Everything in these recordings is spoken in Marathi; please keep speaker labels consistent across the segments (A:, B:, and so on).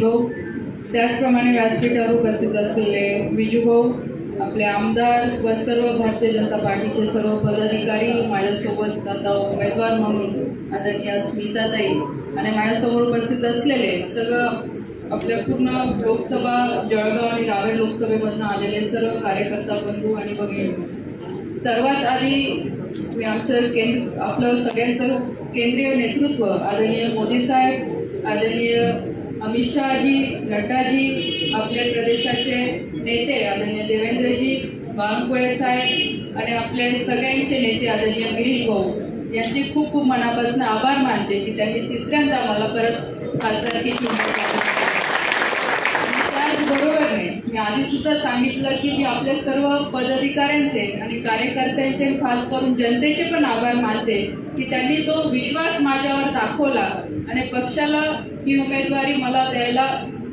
A: त्याचप्रमाणे व्यासपीठावर उपस्थित असलेले विजूभाऊ आपले आमदार व सर्व भारतीय जनता पार्टीचे सर्व पदाधिकारी माझ्यासोबत आता उमेदवार म्हणून आदरणीय स्मिताताई आणि माझ्यासमोर उपस्थित असलेले सगळं आपल्या पूर्ण लोकसभा जळगाव आणि रावेर लोकसभेमधनं आलेले सर्व कार्यकर्ता बंधू आणि भगिनी. सर्वात आधी मी आमचं केंद्र आपलं सगळ्यांचं केंद्रीय नेतृत्व आदरणीय मोदी साहेब आदरणीय अमित शहाजी नड्डाजी आपल्या प्रदेशाचे नेते आदरणीय देवेंद्रजी बावनकुळे साहेब आणि आपले सगळ्यांचे नेते आदरणीय गिरीश भाऊ यांचे खूप खूप मनापासून आभार मानते की त्यांनी तिसऱ्यांदा मला परत खासदारकी त्याचबरोबरने मी आधी सुद्धा सांगितलं की मी आपल्या सर्व पदाधिकाऱ्यांचे आणि कार्यकर्त्यांचे खास करून जनतेचे पण आभार मानते की त्यांनी तो विश्वास माझ्यावर दाखवला आणि पक्षाला ही उमेदवारी मला द्यायला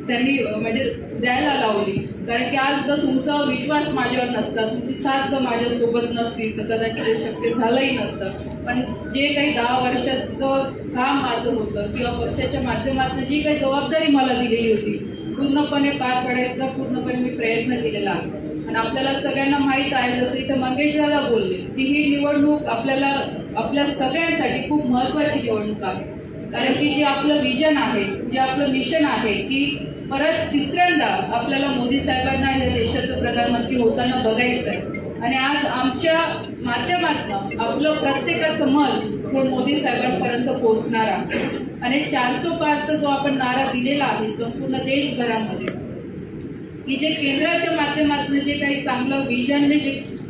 A: त्यांनी म्हणजे द्यायला लावली. कारण की आज जर तुमचा विश्वास माझ्यावर नसता तुमची साथ जर माझ्यासोबत नसती तर कदाचित ते शक्य झालंही नसतं. पण जे काही दहा वर्षाचं काम माझं होतं किंवा पक्षाच्या माध्यमातून जी काही जबाबदारी मला दिलेली होती पूर्णपणे पार पडायचा पूर्णपणे मी प्रयत्न केलेला. आहे आणि आपल्याला सगळ्यांना माहीत आहे जसं इथं मंगेश दादा बोलले की ही निवडणूक आपल्याला आपल्या सगळ्यांसाठी खूप महत्त्वाची निवडणूक आहे. कारण की जे आपलं विजन आहे जे आपलं मिशन आहे की परत तिसऱ्यांदा आपल्याला मोदी साहेबांना या देशाचं प्रधानमंत्री होताना बघायचं आहे आणि आज आमच्या माध्यमातून आपलं प्रत्येकाचं मत हे मोदी साहेबांपर्यंत पोहोचणार आहे. आणि चारशे पाचचा जो आपण नारा दिलेला आहे संपूर्ण देशभरामध्ये की जे केंद्राच्या माध्यमातून जे काही चांगलं विजनने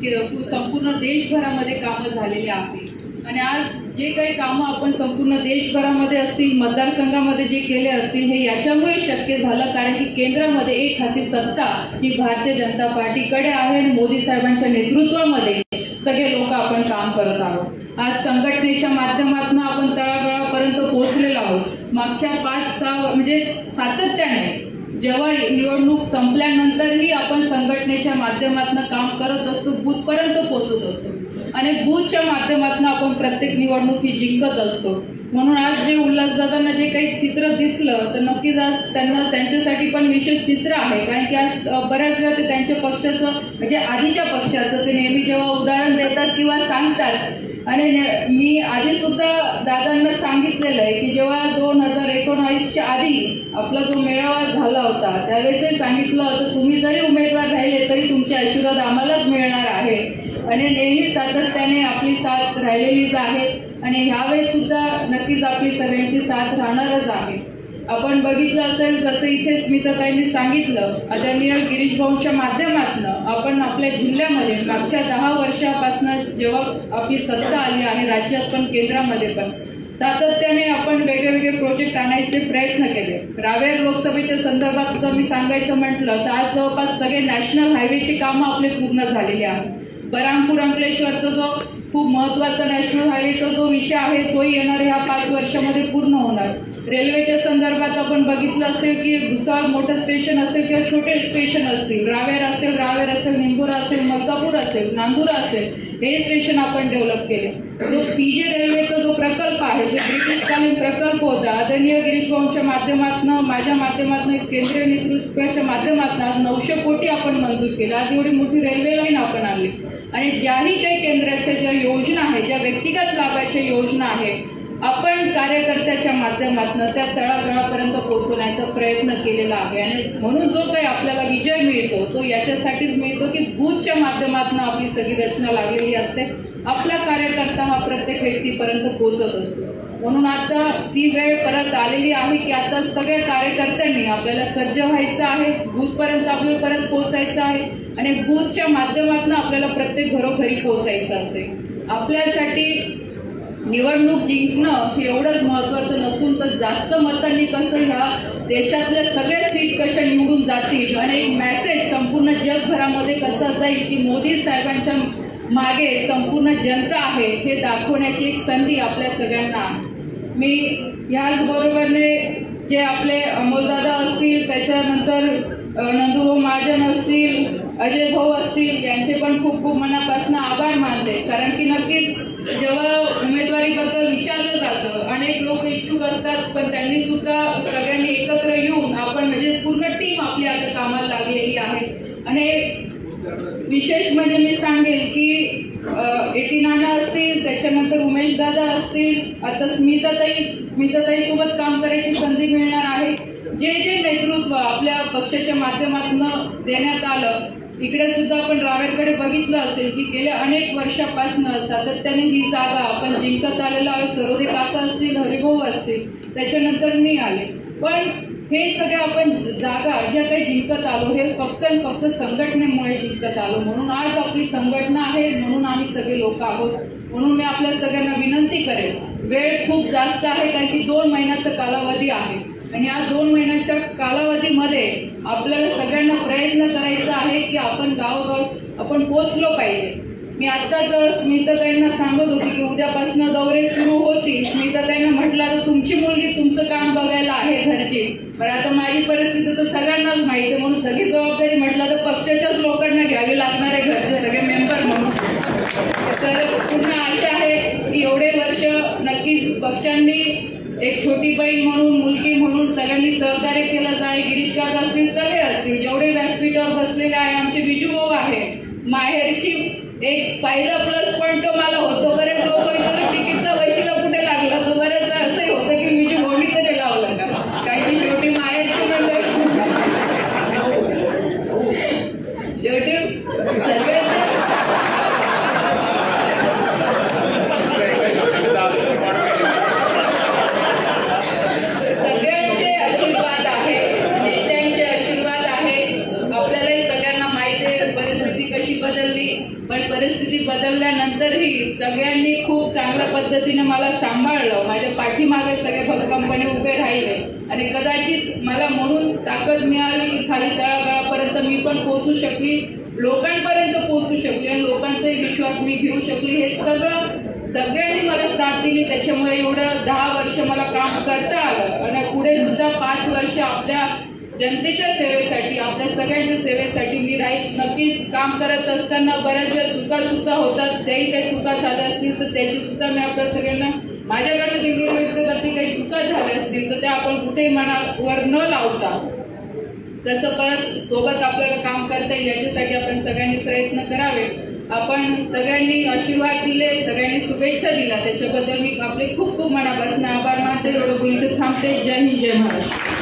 A: जे संपूर्ण देशभरामध्ये कामं झालेली आहे. आणि आज जे काही कामं आपण संपूर्ण देशभरामध्ये असतील मतदारसंघामध्ये जे केले असतील हे याच्यामुळे शक्य झालं कारण की केंद्रामध्ये एक हाती सत्ता ही भारतीय जनता पार्टीकडे आहे आणि मोदी साहेबांच्या नेतृत्वामध्ये सगळे लोक आपण काम करत आहोत. आज संघटनेच्या माध्यमातून आपण तळागळापर्यंत पोहोचलेलो आहोत. मागच्या पाच सहा म्हणजे सातत्याने जेव्हा निवडणूक संपल्यानंतरही आपण संघटनेच्या माध्यमातून काम करत असतो बुथपर्यंत पोहोचत असतो. आणि बूथच्या माध्यमातून आपण प्रत्येक निवडणूक ही जिंकत असतो. म्हणून आज जे उल्हासदादांना जे काही चित्र दिसलं तर नक्कीच आज त्यांना त्यांच्यासाठी पण विशेष चित्र आहे. कारण की आज बऱ्याच वेळा ते त्यांच्या पक्षाचं म्हणजे आधीच्या पक्षाचं ते नेहमी जेव्हा उदाहरण देतात किंवा सांगतात. आणि मी आधी सुद्धा दादांना सांगितलेलं आहे की जेव्हा दोन हजार एकोणावीसच्या आधी आपला जो मेळावा झाला होता त्यावेळेसही सांगितलं होतं तुम्ही जरी उमेदवार राहिले तरी तुमचे आशीर्वाद आम्हालाच मिळणार आहे. आणि नेहमी सातत्याने आपली साथ राहिलेलीच आहे आणि ह्यावेळेस सुद्धा नक्कीच आपली सगळ्यांची साथ राहणारच आहे. आपण बघितलं असेल जसं इथे स्मिताताईंनी सांगितलं आदरणीय गिरीश भाऊंच्या माध्यमातून आपण आपल्या जिल्ह्यामध्ये मागच्या दहा वर्षापासून जेव्हा आपली सत्ता आली आहे राज्यात पण केंद्रामध्ये पण सातत्याने आपण वेगळे वेगळे प्रोजेक्ट आणायचे प्रयत्न केले. रावेर लोकसभेच्या संदर्भात जर मी सांगायचं म्हटलं तर आज जवळपास सगळे नॅशनल हायवेची कामं आपले पूर्ण झालेली आहेत. बरामपूर अंकलेश्वरचा जो खूप महत्त्वाचा नॅशनल हायवेचा जो विषय आहे तोही येणार ह्या पाच वर्षामध्ये पूर्ण होणार. रेल्वेच्या संदर्भात आपण बघितलं असेल की भुसावळ मोठं स्टेशन असेल किंवा छोटे स्टेशन असतील रावेर असेल रावेर असेल निंबूर असेल मलकापूर असेल नांदुरा असेल हे स्टेशन आपण डेव्हलप केले. जो पीजे रेल्वेचा जो प्रकल्प आहे जो ब्रिटिशकालीन प्रकल्प होता आदरणीय गिरीश भाऊंच्या माध्यमातून माझ्या माध्यमातून केंद्रीय नेतृत्वाच्या माध्यमातून आज नऊशे कोटी आपण मंजूर केलं. आज एवढी मोठी रेल्वे लाईन आपण आणली. आणि ज्याही काही केंद्राच्या ज्या योजना आहेत ज्या व्यक्तिगत लाभाच्या योजना आहेत आपण कार्यकर्त्याच्या माध्यमातून त्या तळागळापर्यंत पोहोचवण्याचा प्रयत्न केलेला आहे. आणि म्हणून जो काही आपल्याला विजय मिळतो तो याच्यासाठीच मिळतो की बूथच्या माध्यमातून आपली सगळी रचना लागलेली असते. आपला कार्यकर्ता हा प्रत्येक व्यक्तीपर्यंत पोहोचत असतो. म्हणून आता ती वेळ परत आलेली आहे की आता सगळ्या कार्यकर्त्यांनी आपल्याला सज्ज व्हायचं आहे बूथपर्यंत आपल्याला परत पोहोचायचं आहे. आणि बूथच्या माध्यमातून आपल्याला प्रत्येक घरोघरी पोहोचायचं असेल. आपल्यासाठी निवडणूक जिंकणं हे एवढंच महत्वाचं नसून तर जास्त मतांनी कसं ह्या देशातल्या सगळ्या सीट कशा निवडून जातील आणि एक मॅसेज संपूर्ण जगभरामध्ये कसा जाईल की मोदी साहेबांच्या मागे संपूर्ण जनता आहे हे दाखवण्याची एक संधी आपल्या सगळ्यांना. मी ह्याचबरोबरने जे आपले अमोलदादा असतील त्याच्यानंतर अ, नंदूभाऊ महाजन असतील अजय भाऊ असतील यांचे पण खूप खूप मनापासून आभार मानते कारण की नक्कीच जेव्हा उमेदवारीबद्दल विचारलं जातं अनेक लोक इच्छुक असतात पण त्यांनी सुद्धा सगळ्यांनी एकत्र येऊन आपण विशेष म्हणजे मी सांगेल की एटी नाना असतील त्याच्यानंतर उमेश दादा असतील आता स्मिताताई स्मिताताई सोबत काम करायची संधी मिळणार आहे. जे जे नेतृत्व आपल्या पक्षाच्या माध्यमातून देण्यात आलं इकडे सुद्धा आपण रावेरकडे बघितलं असेल की गेल्या अनेक वर्षापासून सातत्याने ही जागा आपण जिंकत आलेलो आहे सरोदे काका असतील हरिभाऊ असतील त्याच्यानंतर मी आले. पण हे सगळं आपण जागा ज्या काही जिंकत आलो. हे फक्त आणि फक्त संघटनेमुळे जिंकत आलो. म्हणून आज आपली संघटना आहे म्हणून आम्ही सगळे लोक आहोत. म्हणून मी आपल्या सगळ्यांना विनंती करेन. वेळ खूप जास्त आहे कारण की दोन महिन्याचा कालावधी आहे. आणि या दोन महिन्याच्या कालावधीमध्ये आपल्याला सगळ्यांना प्रयत्न करायचा आहे की आपण गावोगाव आपण पोचलो पाहिजे. मी आत्ताच स्मिताताईंना सांगत होती की उद्यापासून दौरे सुरू होतील स्मिताताईंना म्हटलं तर तुमची मुलगी तुमचं काम बघायला आहे घरची. पण आता माझी परिस्थिती तर सगळ्यांनाच माहिती आहे म्हणून सगळी जबाबदारी म्हटलं तर पक्षाच्याच लोकांना घ्यावी लागणार आहे घरचे सगळे मेंबर म्हणून. तर पुन्हा आशा आहे की एवढे वर्ष नक्कीच पक्षांनी एक छोटी बहीण म्हणून मुलगी म्हणून सगळ्यांनी सहकार्य केलं जाय गिरीश असतील सगळे असतील. जेवढे व्यासपीठावर बसलेले आहे आमचे बिजू भाऊ आहे माहेरची एक फायदा प्लस पॉईंट तो मला होतो. बरेच लोक विचारले तिकीटचा वशिला कुठे लागला तर बरेच असंही होतं की बिजू भाऊनी तरी लावलं का काही की शेवटी माहेरची मंडळी शेवटी सगळे सगळ्यांचे आशीर्वाद आहे नेत्यांचे आशीर्वाद आहे आपल्यालाही सगळ्यांना माहिती आहे परिस्थिती कशी बदलली पण परिस्थिती बदलल्यानंतरही सगळ्यांनी खूप चांगल्या पद्धतीने मला सांभाळलं. माझ्या पाठीमागे सगळे कंपनी उभे राहिले. आणि कदाचित मला म्हणून ताकद मिळाली की खाली तळागाळापर्यंत मी पण पोहोचू शकली. लोकांपर्यंत पोहोचू शकली आणि लोकांचाही विश्वास मी घेऊ शकली. हे सगळं सगळ्यांनी मला साथ दिली. त्याच्यामुळे एवढं दहा वर्ष मला काम करता आलं. आणि पुढे सुद्धा पाच वर्ष आपल्या जनतेच्या सेवेसाठी आपल्या सगळ्यांच्या सेवेसाठी मी राहील नक्कीच काम करत असताना बऱ्याचशा चुका सुद्धा होतात त्याही काही चुका झाल्या असतील तर त्याची सुद्धा मी आपल्या सगळ्यांना माझ्याकडे दिल्ली व्यक्त करते काही चुका झाल्या असतील तर त्या आपण कुठेही मनावर न लावता कसं परत सोबत आपल्याला काम करता येईल याच्यासाठी आपण सगळ्यांनी प्रयत्न करावे. आपण सगळ्यांनी आशीर्वाद दिले सगळ्यांनी शुभेच्छा दिल्या. त्याच्याबद्दल मी आपले खूप खूप मनापासून आभार मानते. एवढं बोलते थांबते. जय हिंद जय महाराष्ट्र.